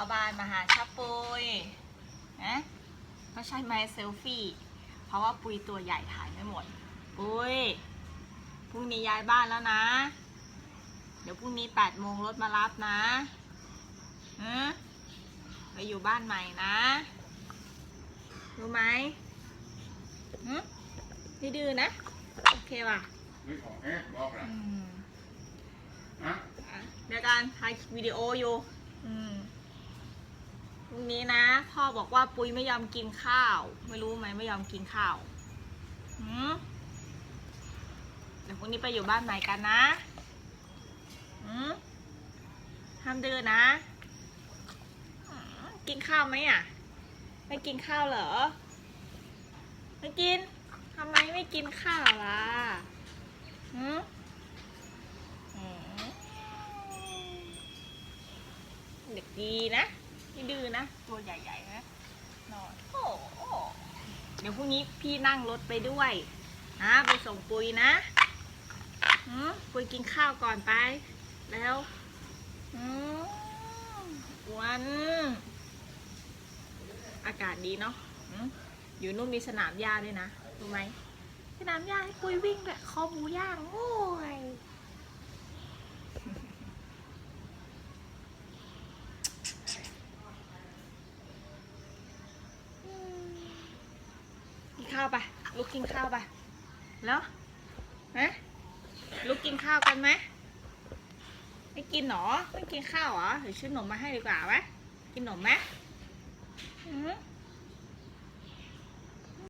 าบ้านมาหาชาปุยนะก็ใช่ไหมเซลฟี่ เพราะว่าปุยตัวใหญ่ถ่ายไม่หมด ปุยพรุ่งนี้ย้ายบ้านแล้วนะ เดี๋ยวพรุ่งนี้แปดโมงรถมารับนะฮะไปอยู่บ้านใหม่นะรู้ไหมหืมไม่ดื้อนะ โอเคป่ะไม่ขอแค่บอกละอืมฮะอะเดี๋ยวกันถ่ายวิดีโออยู่ อืมพรุ่ง นี้นะ พ่อบอกว่าปุ้ยไม่ยอมกินข้าว ไม่รู้ไหมไม่ยอมกินข้าวหืมเดี๋ยวพรุ่งนี้ไปอยู่บ้านใหม่กันนะหืมห้ามดื้อนะ กินข้าวไหมอะ ไม่กินข้าวเหรอ ไม่กินทำไมไม่กินข้าวล่ะหืมเด็กดีนะ ไม่ดื้อนะ ตัวใหญ่ๆนะนอนโอ้โหเดี๋ยวพรุ่งนี้พี่นั่งรถไปด้วยนะไปส่งปุยนะหืมปุยกินข้าวก่อนไป แล้วอืมวันอากาศดีเนาะอืมอยู่นู่นมีสนามหญ้าด้วยนะรู้ไหมสนามหญ้าให้ปุยวิ่งแบบคอหมูย่างโอ้ย กิน ข้าวไปลุกกินข้าวไปแล้วฮะลุกกินข้าวกันไหมไม่กินหรอไม่กินข้าวเหรอเดี๋ยวชื่อหนมมาให้ดีกว่าไหมกินหนมไหมอืม